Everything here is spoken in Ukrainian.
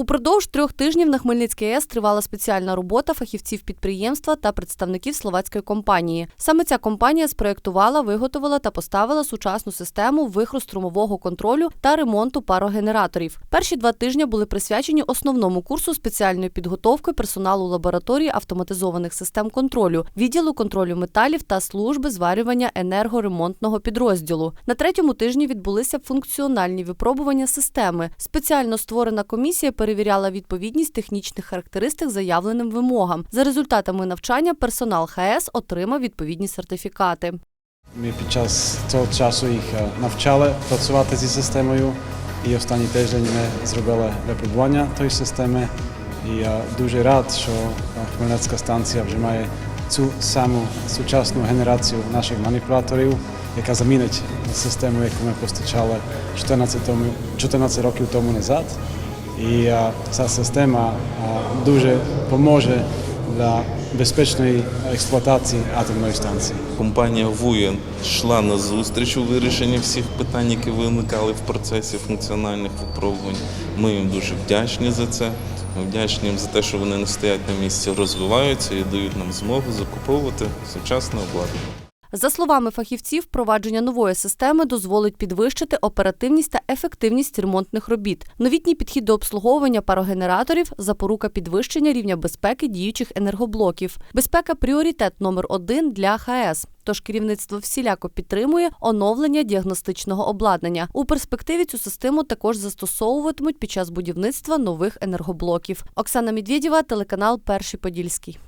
Упродовж трьох тижнів на Хмельницькій АЕС тривала спеціальна робота фахівців підприємства та представників словацької компанії. Саме ця компанія спроєктувала, виготовила та поставила сучасну систему вихрострумового контролю та ремонту парогенераторів. Перші два тижні були присвячені основному курсу спеціальної підготовки персоналу лабораторії автоматизованих систем контролю, відділу контролю металів та служби зварювання енергоремонтного підрозділу. На третьому тижні відбулися функціональні випробування системи. Спеціально створена комісія перевіряла відповідність технічних характеристик заявленим вимогам. За результатами навчання персонал ХС отримав відповідні сертифікати. Ми під час цього часу їх е, навчали працювати зі системою. І останній тиждень ми зробили випробування тої системи. І я дуже рад, що е, Хмельницька станція вже має цю саму сучасну генерацію наших маніпуляторів, яка замінить систему, яку ми постачали 14, тому, 14 років тому назад. І е, ця система е, дуже поможе для безпечної експлуатації атомної станції. Компанія ВУЄ йшла на зустріч у вирішенні всіх питань, які виникали в процесі функціональних випробувань. Ми їм дуже вдячні за це. Ми вдячні їм за те, що вони не стоять на місці, розвиваються і дають нам змогу закуповувати сучасне обладнання. За словами фахівців, впровадження нової системи дозволить підвищити оперативність та ефективність ремонтних робіт. Новітній підхід до обслуговування парогенераторів запорука підвищення рівня безпеки діючих енергоблоків. Безпека пріоритет номер один для ХАЕС. Тож керівництво всіляко підтримує оновлення діагностичного обладнання. У перспективі цю систему також застосовуватимуть під час будівництва нових енергоблоків. Оксана Медведєва, телеканал Перший Подільський.